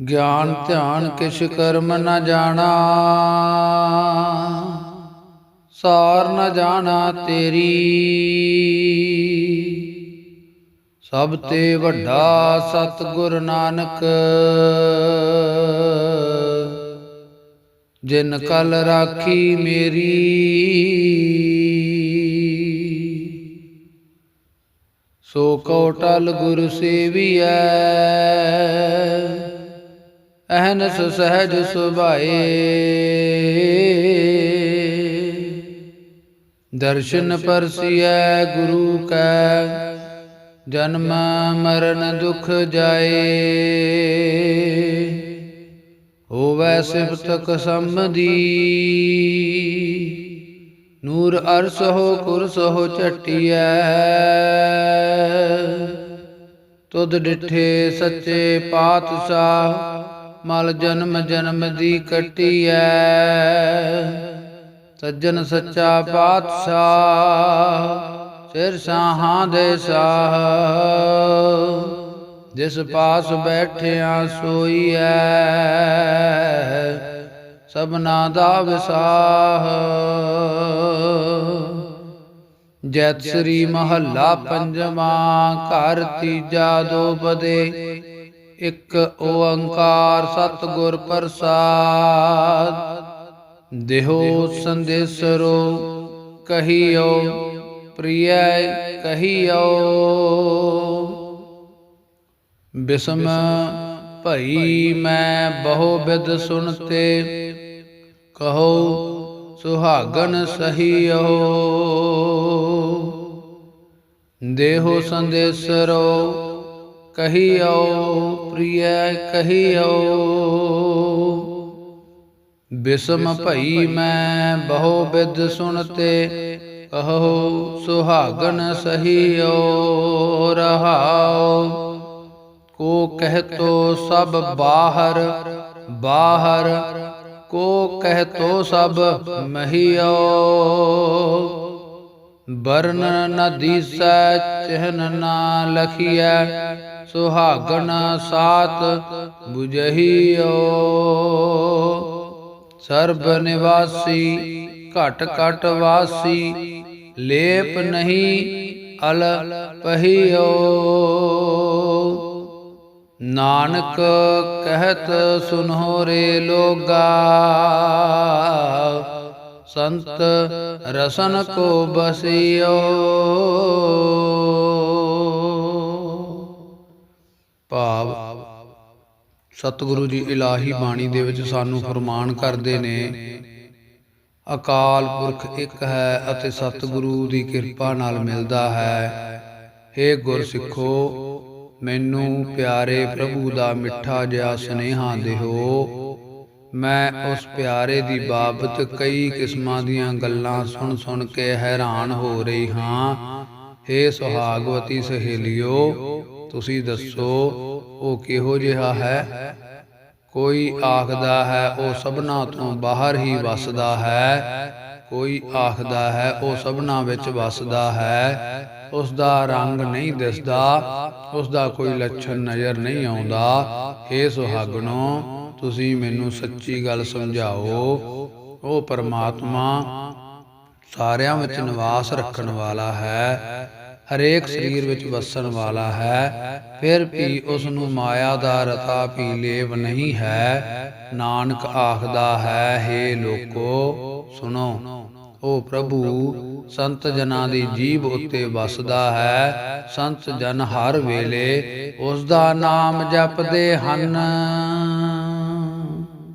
ਗਿਆਨ ਧਿਆਨ ਕਿਛ ਕਰਮ ਨ ਜਾਣਾ। ਸਾਰ ਨ ਜਾਣਾ ਤੇਰੀ। ਸਭ ਤੇ ਵੱਡਾ ਸਤਿਗੁਰ ਨਾਨਕ। ਜਿਨ ਕਲ ਰਾਖੀ ਮੇਰੀ। ਸੋ ਕਉ ਟਲ ਗੁਰ ਸੇਵੀਐ। ਅਹਨਸ ਸਹਿਜ ਸੁਭਾਏ। ਦਰਸ਼ਨ ਪਰਸੀਐ ਗੁਰੂ ਕੈ ਜਨਮ ਮਰਨ ਦੁਖ ਜਾਏ। ਹੋਵੈ ਸਿਫਤਕ ਸੰਬਦੀ ਨੂਰ ਅਰਸ ਹੋ ਕੁਰਸ ਹੋ ਚਟਿਐ ਤੁਧ ਡਿਠੇ ਸੱਚੇ ਪਾਤਸ਼ਾਹ। ਮਲ ਜਨਮ ਜਨਮ ਦੀ ਕਟਿਐ। ਸੱਜਣ ਸੱਚਾ ਪਾਤਸ਼ਾਹ, ਸਿਰ ਸਾਹਾਂ ਦੇ ਸਾਹ। ਜਿਸ ਪਾਸ ਬੈਠਿਆ ਸੋਈਐ, ਸਭਨਾ ਦਾ ਵਿਸਾਹ। ਜੈਤ ਸ੍ਰੀ ਮਹੱਲਾ ਪੰਜਵਾਂ, ਘਰ ਤੀਜਾ ਦੋ ਪਦੇ ਇਕ ਓੰਕਾਰ ਸਤਿਗੁਰ ਪ੍ਰਸਾਦ। ਦੇਹੋ ਸੰਦੇਸਰੋ, ਕਹੀਓ, ਪ੍ਰਿਯ ਕਹੀਓ। ਬਿਸਮ ਭਈ ਮੈਂ ਬਹੁ ਬਿਦ ਸੁਣਤੇ, ਕਹੋ ਸੁਹਾਗਨ ਸਹੀਓ। ਦੇਹੋ ਸੰਦੇਸਰੋ, ਕਹੀਓ ਪ੍ਰਿਯ ਕਹੀਓ। ਬਿਸਮ ਭਈ ਮੈਂ ਬਹੁ ਬਿਦ ਸੁਣਤੇ ਕਹੋ ਸੁਹਾਗਨ ਸਹੀਓ ਰਹਾਓ। ਕੋ ਕਹਿਤੋ ਸਭ ਬਾਹਰ ਬਾਹਰ, ਕੋ ਕਹਿਤੋ ਸਭ ਮਹੀਓ। ਬਰਨ ਨ ਦੀਸੈ, ਚਿਹਨ ਨਾ ਲਖੀਐ ਸੁਹਾਗਣ ਸਾਤ 부ਜਹੀਓ ਸਰਬ ਨਿਵਾਸੀ, ਘਟ ਘਟ ਵਾਸੀ, ਲੇਪ ਨਹੀਂ ਅਲ ਪਹੀਓ ਨਾਨਕ ਕਹਿਤ ਸੁਨੋ ਰੇ ਲੋਗਾ, ਸੰਤ ਰਸਨ ਕੋ ਬਸਿਓ ਭਾਵ ਸਤਿਗੁਰੂ ਜੀ ਇਲਾਹੀ ਬਾਣੀ ਦੇ ਵਿੱਚ ਸਾਨੂੰ ਫਰਮਾਨ ਕਰਦੇ ਨੇ, ਅਕਾਲ ਪੁਰਖ ਇੱਕ ਹੈ ਅਤੇ ਸਤਿਗੁਰੂ ਦੀ ਕਿਰਪਾ ਨਾਲ ਮਿਲਦਾ ਹੈ। हे ਗੁਰਸਿੱਖੋ, ਮੈਨੂੰ ਪਿਆਰੇ ਪ੍ਰਭੂ ਦਾ ਮਿੱਠਾ ਜਿਹਾ ਸੁਨੇਹਾ ਦਿਓ। ਮੈਂ ਉਸ ਪਿਆਰੇ ਦੀ ਬਾਬਤ ਕਈ ਕਿਸਮਾਂ ਦੀਆਂ ਗੱਲਾਂ ਸੁਣ ਸੁਣ ਕੇ ਹੈਰਾਨ ਹੋ ਰਹੀ ਹਾਂ। हे ਸੁਹਾਗਵਤੀ ਸਹੇਲਿਓ ਤੁਸੀਂ ਦੱਸੋ, ਉਹ ਕਿਹੋ ਜਿਹਾ ਹੈ? ਕੋਈ ਆਖਦਾ ਹੈ, ਉਹ ਸਭਨਾ ਤੋਂ ਬਾਹਰ ਹੀ ਵਸਦਾ ਹੈ। ਕੋਈ ਆਖਦਾ ਹੈ, ਉਹ ਸਭਨਾ ਵਿੱਚ ਵਸਦਾ ਹੈ। ਉਸ ਦਾ ਰੰਗ ਨਹੀਂ ਦਿਸਦਾ ਉਸ ਦਾ ਕੋਈ ਲੱਛਣ ਨਜ਼ਰ ਨਹੀਂ ਆਉਂਦਾ। ਏ ਸੁਹਾਗਣੋ, ਤੁਸੀਂ ਮੈਨੂੰ ਸੱਚੀ ਗੱਲ ਸਮਝਾਓ, ਉਹ ਪਰਮਾਤਮਾ ਸਾਰਿਆਂ ਵਿੱਚ ਨਿਵਾਸ ਰੱਖਣ ਵਾਲਾ ਹੈ। ਹਰੇਕ ਸਰੀਰ ਵਿੱਚ ਵਸਣ ਵਾਲਾ ਹੈ, ਫਿਰ ਵੀ ਉਸ ਨੂੰ ਮਾਇਆ ਦਾ ਰਤਾ ਪੀ ਲੇਵ ਨਹੀਂ ਹੈ। ਨਾਨਕ ਆਖਦਾ ਹੈ हे ਲੋਕੋ, ਸੁਣੋ। ਉਹ ਪ੍ਰਭੂ ਸੰਤ ਜਨਾਂ ਦੀ ਜੀਬ ਉੱਤੇ ਵਸਦਾ ਹੈ। ਸੰਤ ਜਨ ਹਰ ਵੇਲੇ ਉਸ ਦਾ ਨਾਮ ਜਪਦੇ ਹਨ।